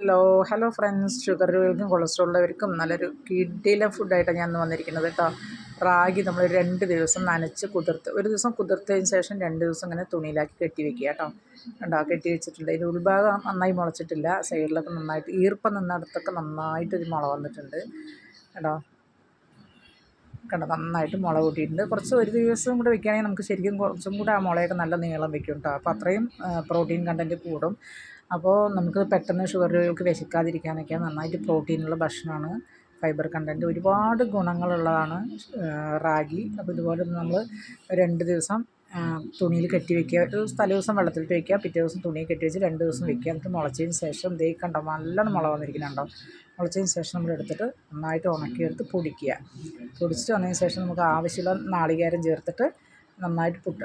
Hello hello friends. Sugar രോഗികൾക്കും cholesterol ഉള്ളവർക്കും നല്ലൊരു കിഡിലെ ഫുഡായിട്ടാണ് ഞാൻ വന്നിരിക്കുന്നത് കേട്ടോ. റാഗി നമ്മൾ രണ്ട് ദിവസം നനച്ച് കുതിർത്ത് ഒരു ദിവസം കുതിർത്തതിന് ശേഷം രണ്ട് ദിവസം ഇങ്ങനെ തുണിയിലാക്കി കെട്ടി വെക്കുക കേട്ടോ. കണ്ടോ കെട്ടി വെച്ചിട്ടുണ്ട്. ഇതിന്റെ ഉൾഭാഗം നന്നായി മുളച്ചിട്ടില്ല. സൈഡിലൊക്കെ നന്നായിട്ട് ഈർപ്പം നിന്നിടത്തൊക്കെ നന്നായിട്ടൊരു മുള വന്നിട്ടുണ്ട് കേട്ടോ. കണ്ടോ നന്നായിട്ട് മുള കൂട്ടിയിട്ടുണ്ട്. കുറച്ച് ഒരു ദിവസം കൂടെ വെക്കുകയാണെങ്കിൽ നമുക്ക് ശരിക്കും കുറച്ചും കൂടെ ആ മുളയൊക്കെ നല്ല നീളം വെക്കും കേട്ടോ. അപ്പോൾ അത്രയും പ്രോട്ടീൻ കണ്ടന്റ് കൂടും അപ്പോൾ നമുക്ക് പെട്ടെന്ന് ഷുഗർ രോഗികൾക്ക് വിശക്കാതിരിക്കാനൊക്കെ നന്നായിട്ട് പ്രോട്ടീനുള്ള ഭക്ഷണമാണ്. ഫൈബർ കണ്ടന്റ് ഒരുപാട് ഗുണങ്ങളുള്ളതാണ് റാഗി. അപ്പോൾ ഇതുപോലെ നമ്മൾ രണ്ട് ദിവസം തുണിയിൽ കെട്ടി വെക്കുക. ഒരു തലേ ദിവസം വെള്ളത്തിലിട്ട് വെക്കുക പിറ്റേ ദിവസം തുണിയിൽ കെട്ടി വെച്ച് രണ്ട് ദിവസം വെക്കുക. എന്നിട്ട് മുളച്ചതിന് ശേഷം ദേ കണ്ടോ നല്ലോണം മുള വന്നിരിക്കുന്നുണ്ടോ. മുളച്ചതിന് ശേഷം നമ്മൾ എടുത്തിട്ട് നന്നായിട്ട് ഉണക്കിയെടുത്ത് പൊടിക്കുക. പൊടിച്ചിട്ട് വന്നതിന് ശേഷം നമുക്ക് ആവശ്യമുള്ള നാളികേരം ചേർത്തിട്ട് നന്നായിട്ട് പുട്ട്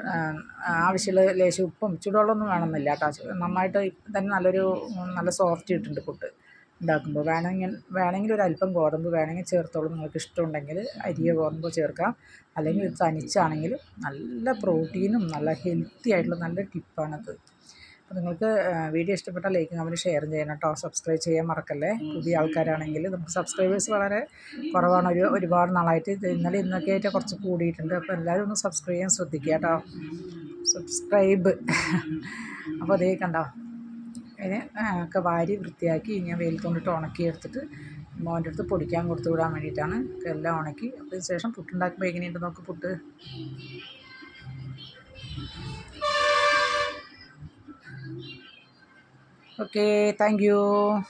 ആവശ്യമുള്ള ലേശം ഉപ്പും ചൂടുവെള്ളമൊന്നും വേണമെന്നില്ല. കേട്ടോ നന്നായിട്ട് തന്നെ നല്ലൊരു നല്ല സോഫ്റ്റ് കിട്ടുന്നുണ്ട് പുട്ട് ഉണ്ടാക്കുമ്പോൾ. വേണമെങ്കിൽ വേണമെങ്കിൽ ഒരു അല്പം ഗോതമ്പ് വേണമെങ്കിൽ ചേർത്തോളൂ. നിങ്ങൾക്ക് ഇഷ്ടമുണ്ടെങ്കിൽ അരിയോ ഗോതമ്പോ ചേർക്കാം. അല്ലെങ്കിൽ തനിച്ചാണെങ്കിൽ നല്ല പ്രോട്ടീനും നല്ല ഹെൽത്തി ആയിട്ടുള്ള നല്ല ടിപ്പാണത്. അപ്പോൾ നിങ്ങൾക്ക് വീഡിയോ ഇഷ്ടപ്പെട്ടാൽ ലൈക്ക് കമന്റ് ഷെയർ ചെയ്യണം കേട്ടോ. സബ്സ്ക്രൈബ് ചെയ്യാൻ മറക്കല്ലേ? പുതിയ ആൾക്കാരാണെങ്കിൽ നമുക്ക് സബ്സ്ക്രൈബേഴ്സ് വളരെ കുറവാണ്. ഒരു ഒരുപാട് നാളായിട്ട് ഇന്നലെ ഇന്നൊക്കെ ആയിട്ട് കുറച്ച് കൂടിയിട്ടുണ്ട്. അപ്പോൾ എല്ലാവരും ഒന്ന് സബ്സ്ക്രൈബ് ചെയ്യാൻ ശ്രദ്ധിക്കുക കേട്ടോ. സബ്സ്ക്രൈബ് അപ്പോൾ അതേ കണ്ടോ? അതിനെ ഒക്കെ വാരി വൃത്തിയാക്കി ഞാൻ വെയിൽ കൊണ്ടിട്ട് ഉണക്കി എടുത്തിട്ട് മോന്റെ അടുത്ത് പൊടിക്കാൻ കൊടുത്തു വിടാൻ വേണ്ടിയിട്ടാണ്. എല്ലാം ഉണക്കി. അതിന് ശേഷം പുട്ടുണ്ടാക്കുമ്പോൾ എങ്ങനെയുണ്ട്? നമുക്ക് പുട്ട്. Okay, thank you.